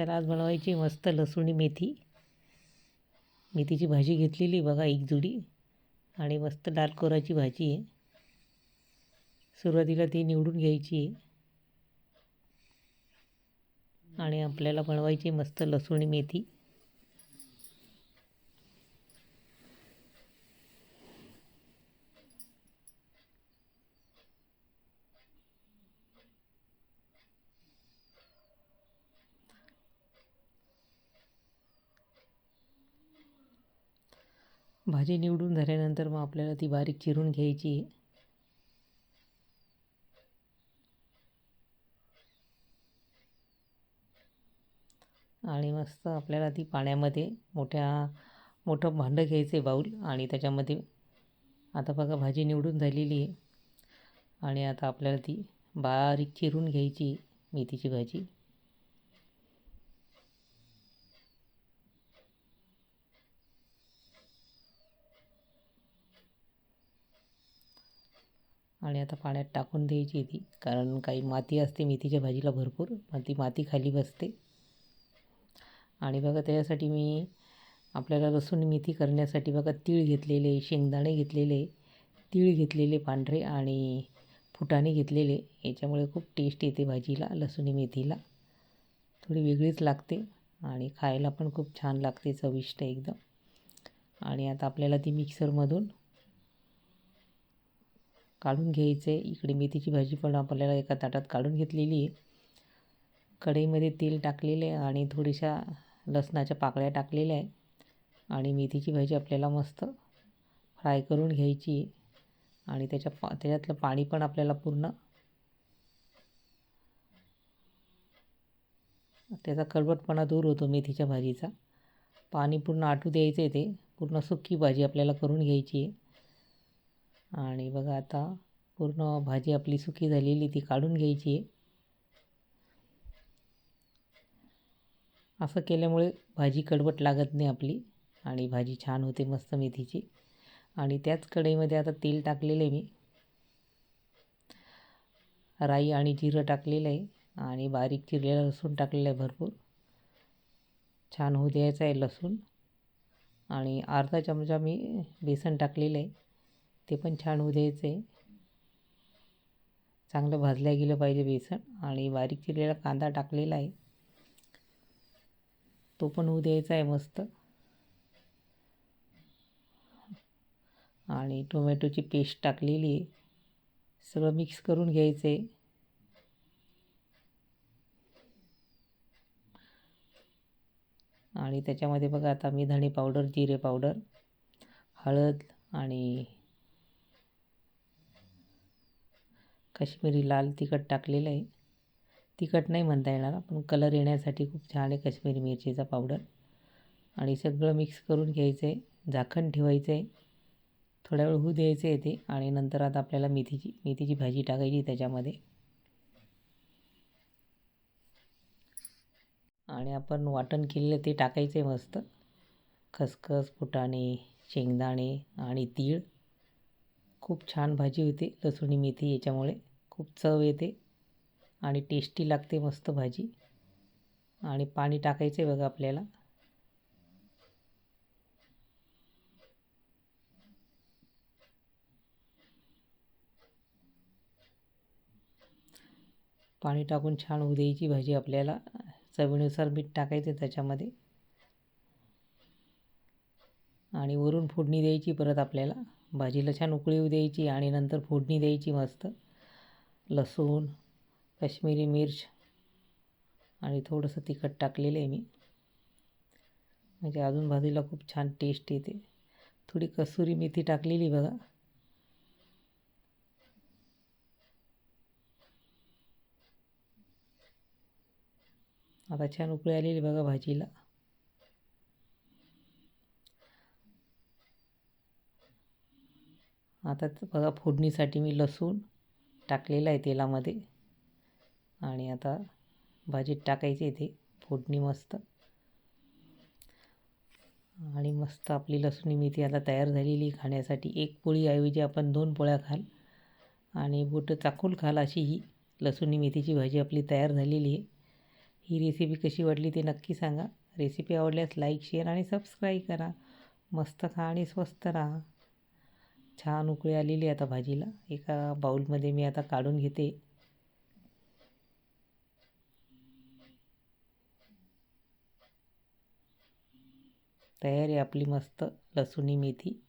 चला आज बनवायची मस्त लसूणी मेथी. मेथीची भाजी घेतलेली बघा एक जुडी. आणि मस्त लाल कोराची भाजी आहे. सुरुवातीला ती निवडून घ्यायची आहे. आणि आपल्याला बनवायची मस्त लसूणी मेथी. भाजी निवडून झाल्यानंतर मग आपल्याला ती बारीक चिरून घ्यायची. आहे आणि मस्त आपल्याला ती पाण्यामध्ये मोठ्या मोठं भांडं घ्यायचं आहे बाऊल आणि त्याच्यामध्ये आता बघा भाजी निवडून झालेली आहे. आणि आता आपल्याला ती बारीक चिरून घ्यायची मेथीची भाजी. आणि आता पाण्यात टाकून द्यायची ती. कारण काही माती असते मेथीच्या भाजीला भरपूर. मग ती माती खाली बसते. आणि बघा त्याच्यासाठी मी आपल्याला लसूण मेथी करण्यासाठी बघा तीळ घेतलेले शेंगदाणे घेतलेले तीळ घेतलेले पांढरे आणि फुटाणे घेतलेले. याच्यामुळे खूप टेस्ट येते भाजीला लसूणी मेथीला. थोडी वेगळीच लागते आणि खायला पण खूप छान लागते चविष्ट एकदम. आणि आता आपल्याला ती मिक्सरमधून काढून घ्यायचं. आहे इकडे मेथीची भाजी पण आपल्याला एका ताटात काढून घेतलेली आहे. कढईमध्ये तेल टाकलेले आहे आणि थोड्याशा लसणाच्या पाकळ्या टाकलेल्या आहे. आणि मेथीची भाजी आपल्याला मस्त फ्राय करून घ्यायची आहे. आणि त्याच्या पा त्याच्यातलं पाणी पण आपल्याला पूर्ण त्याचा कडवटपणा दूर होतो मेथीच्या भाजीचा. पाणी पूर्ण आटू द्यायचं आहे ते. पूर्ण सुक्की भाजी आपल्याला करून घ्यायची आहे. आणि बघा आता पूर्ण भाजी आपली सुकी झालेली ती काढून घ्यायची आहे. असं केल्यामुळे भाजी कडवट लागत नाही आपली आणि भाजी छान होते मस्त मेथीची. आणि त्याच कढईमध्ये आता तेल टाकलेलं आहे मी. राई आणि जिरं टाकलेलं आहे आणि बारीक चिरलेला लसूण टाकलेलं आहे भरपूर. छान होऊ द्यायचं आहे लसूण. आणि अर्धा चमचा मी बेसन टाकलेलं आहे. ते पण छान होऊ द्यायचं आहे चांगलं भाजलं गेलं पाहिजे बेसन आणि बारीक चिरलेला कांदा टाकलेला आहे. तो पण होऊ द्यायचा आहे मस्त. आणि टोमॅटोची पेस्ट टाकलेली आहे. सगळं मिक्स करून घ्यायचं आहे आणि त्याच्यामध्ये बघा आता मी धणे पावडर जिरे पावडर हळद आणि काश्मीरी लाल तिखट टाकलेलं आहे. तिखट नाही म्हणता येणार पण कलर येण्यासाठी खूप छान आहे काश्मीरी मिरचीचा पावडर आणि सगळं मिक्स करून घ्यायचं आहे झाकण ठेवायचं आहे थोड्या वेळ होऊ द्यायचं आहे ते आणि नंतर आता आपल्याला मेथीची मेथीची भाजी टाकायची त्याच्यामध्ये. आणि आपण वाटण केलेलं ते टाकायचं आहे मस्त. खसखस फुटाणे शेंगदाणे आणि तीळ. खूप छान भाजी होते लसूणी मेथी याच्यामुळे. खूप चव येते आणि टेस्टी लागते मस्त भाजी. आणि पाणी टाकायचं आहे बघा आपल्याला. पाणी टाकून छान होऊ द्यायची भाजी आपल्याला. चवीनुसार मीठ टाकायचं त्याच्यामध्ये. आणि वरून फोडणी द्यायची परत आपल्याला. भाजीला छान उकळी येऊ द्यायची आणि नंतर फोडणी द्यायची मस्त. लसूण काश्मिरी मिर्च आणि थोडंसं तिखट टाकलेलं आहे मी. म्हणजे अजून भाजीला खूप छान टेस्ट येते. थोडी कसुरी मेथी टाकलेली बघा. आता छान उकळी आलेली बघा भाजीला. आता बघा फोडणीसाठी मी लसूण टाकलेलं आहे तेलामध्ये. आणि आता भाजीत टाकायची ते. फोडणी मस्त. आणि मस्त आपली लसुणी मेथी आता तयार झालेली खाण्यासाठी. एक पोळीऐवजी आपण दोन पोळ्या खाल. आणि बोटं चाकूल खाल अशी ही लसुणी मेथीची भाजी आपली तयार झालेली आहे. ही रेसिपी कशी वाटली ते नक्की सांगा. रेसिपी आवडल्यास लाईक शेअर आणि सबस्क्राईब करा. मस्त खा आणि स्वस्त राहा. छान उकळी आलेली आहे आता भाजीला. एका बाऊलमध्ये मी आता काढून घेते. तयार आहे आपली मस्त. लसुणी मेथी.